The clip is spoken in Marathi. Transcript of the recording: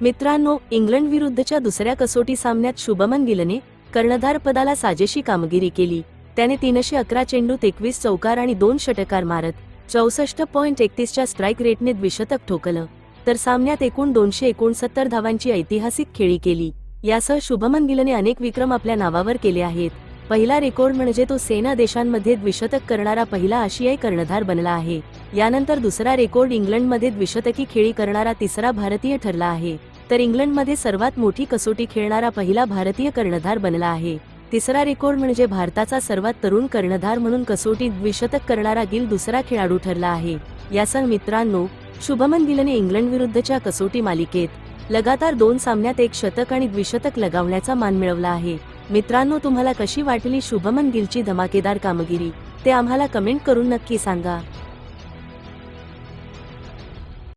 मित्रांनो इंग्लंड विरुद्धच्या दुसऱ्या कसोटी सामन्यात शुभमन गिलने कर्णधार पदाला साजेशी कामगिरी केली. त्याने तीनशे अकरा चेंडूत एकवीस चौकार आणि दोन षटकार मारत चौसष्ट पॉईंट एकतीसच्या स्ट्राईक रेटने द्विशतक ठोकलं. तर सामन्यात एकूण दोनशे एकोणसत्तर धावांची ऐतिहासिक खेळी केली. यासह शुभमन गिलने अनेक विक्रम आपल्या नावावर केले आहेत. पहिला रेकॉर्ड म्हणजे तो सेना देशांमध्ये द्विशतक करणारा पहिला आशियाई कर्णधार बनला आहे. यानंतर दुसरा रेकॉर्ड इंग्लंडमध्ये द्विशतकी खेळी करणारा तिसरा भारतीय ठरला आहे. तर इंग्लंडमध्ये सर्वात मोठी कसोटी खेळणारा पहिला भारतीय कर्णधार बनला आहे. तिसरा रेकॉर्ड म्हणजे भारताचा सर्वात तरुण कर्णधार म्हणून कसोटी द्विशतक करणारा गिल दुसरा खेळाडू ठरला आहे. यासह मित्रांनो शुभमन गिलने इंग्लंड विरुद्धच्या कसोटी मालिकेत लगातार दोन सामन्यात एक शतक आणि द्विशतक लगावण्याचा मान मिळवला आहे. मित्रांनो तुम्हाला कशी वाटली शुभमन गिलची धमाकेदार कामगिरी? ते आम्हाला कमेंट करून नक्की सांगा.